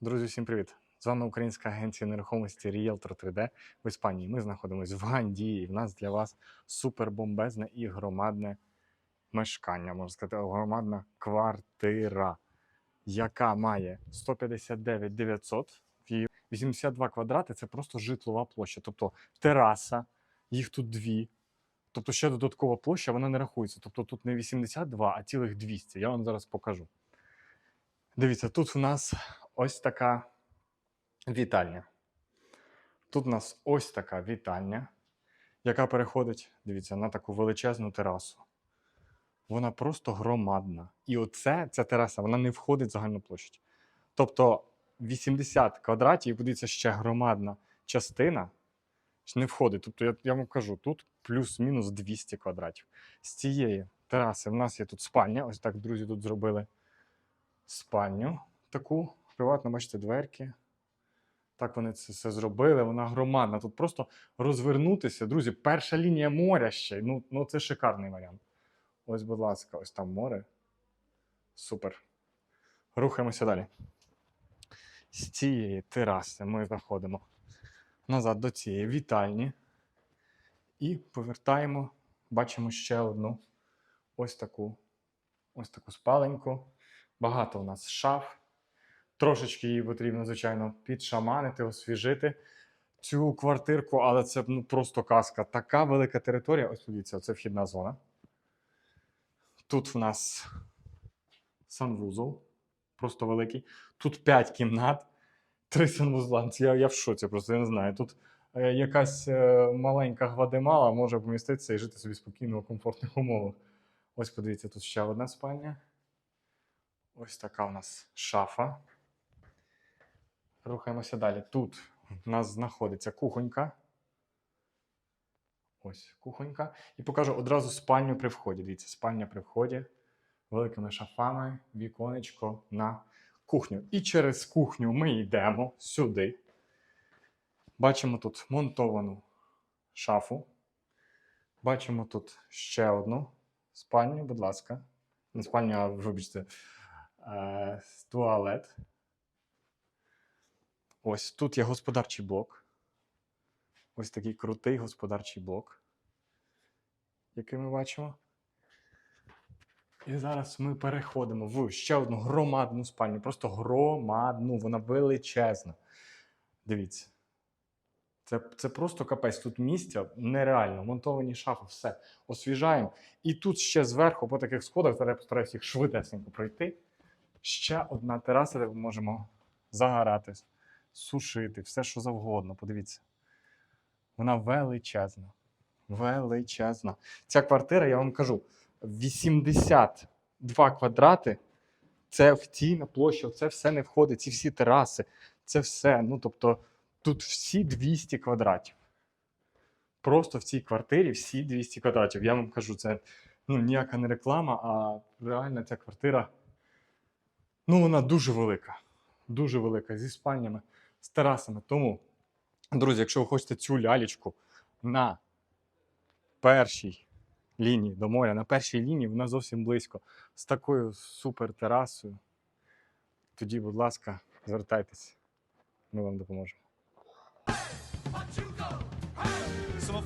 Друзі, всім привіт! З вами українська агенція нерухомості Realtor 3D в Іспанії. Ми знаходимося в Гандії. І в нас для вас супербомбезне і громадне мешкання, можна сказати, громадна квартира, яка має 159 900 82 квадрати це просто житлова площа, тобто тераса, їх тут дві. Тобто ще додаткова площа, вона не рахується. Тобто тут не 82, а цілих 200. Я вам зараз покажу. Дивіться, тут в нас ось така вітальня. Тут у нас ось така вітальня, яка переходить, дивіться, на таку величезну терасу. Вона просто громадна. І оце, ця тераса, вона не входить в загальну площадь. Тобто 80 квадратів, і подивіться, ще громадна частина не входить. Тобто, я, я вам кажу, тут плюс-мінус 200 квадратів. З цієї тераси в нас є тут спальня. Ось так, друзі, тут зробили спальню таку. Приватно, бачите, дверки. Так вони це все зробили. Вона громадна. Тут просто розвернутися. Друзі, перша лінія моря ще. Ну, ну це шикарний варіант. Ось, будь ласка, ось там море. Супер. Рухаємося далі. З цієї тераси ми заходимо назад до цієї вітальні. І повертаємо, бачимо ще одну ось таку, ось таку спаленьку. Багато у нас шаф. Трошечки її потрібно, звичайно, підшаманити, освіжити цю квартирку, але це ну, просто казка. Така велика територія. Ось подивіться, це вхідна зона. Тут в нас санвузол, просто великий. Тут 5 кімнат, 3 санвузла. Я, я в шоці, просто я не знаю. Тут е, якась е, маленька гвадемала може поміститися і жити собі спокійно у комфортних умовах. Ось подивіться, тут ще одна спальня. Ось така у нас шафа. Рухаємося далі. Тут у нас знаходиться кухонька. Ось кухонька. І покажу одразу спальню при вході. Дивіться, спальня при вході. Великими шафами, віконечко на кухню. І через кухню ми йдемо сюди. Бачимо тут монтовану шафу. Бачимо тут ще одну спальню, будь ласка. Не спальню, а вибачте, е, туалет. Ось тут є господарчий блок. Ось такий крутий господарчий блок, який ми бачимо. І зараз ми переходимо в ще одну громадну спальню. Просто громадну, вона величезна. Дивіться. Це, це просто капець. Тут місця нереально. Монтовані шафи, все. Освіжаємо. І тут ще зверху, по таких сходах, зараз я постараюся їх швидесенько пройти. Ще одна тераса, де ми можемо загоратись, сушити, все, що завгодно. Подивіться. Вона величезна. Величезна. Ця квартира, я вам кажу, 82 квадрати. Це офіційна площа, це все не входить, ці всі тераси, це все. Ну, тобто, тут всі 200 квадратів. Просто в цій квартирі всі 200 квадратів. Я вам кажу, це ну, ніяка не реклама, а реально ця квартира. Ну, вона дуже велика. Дуже велика. Зі спальнями, з терасами. Тому, друзі, якщо ви хочете цю лялечку на першій лінії до моря, на першій лінії вона зовсім близько. З такою супер терасою. Тоді, будь ласка, звертайтесь, ми вам допоможемо. So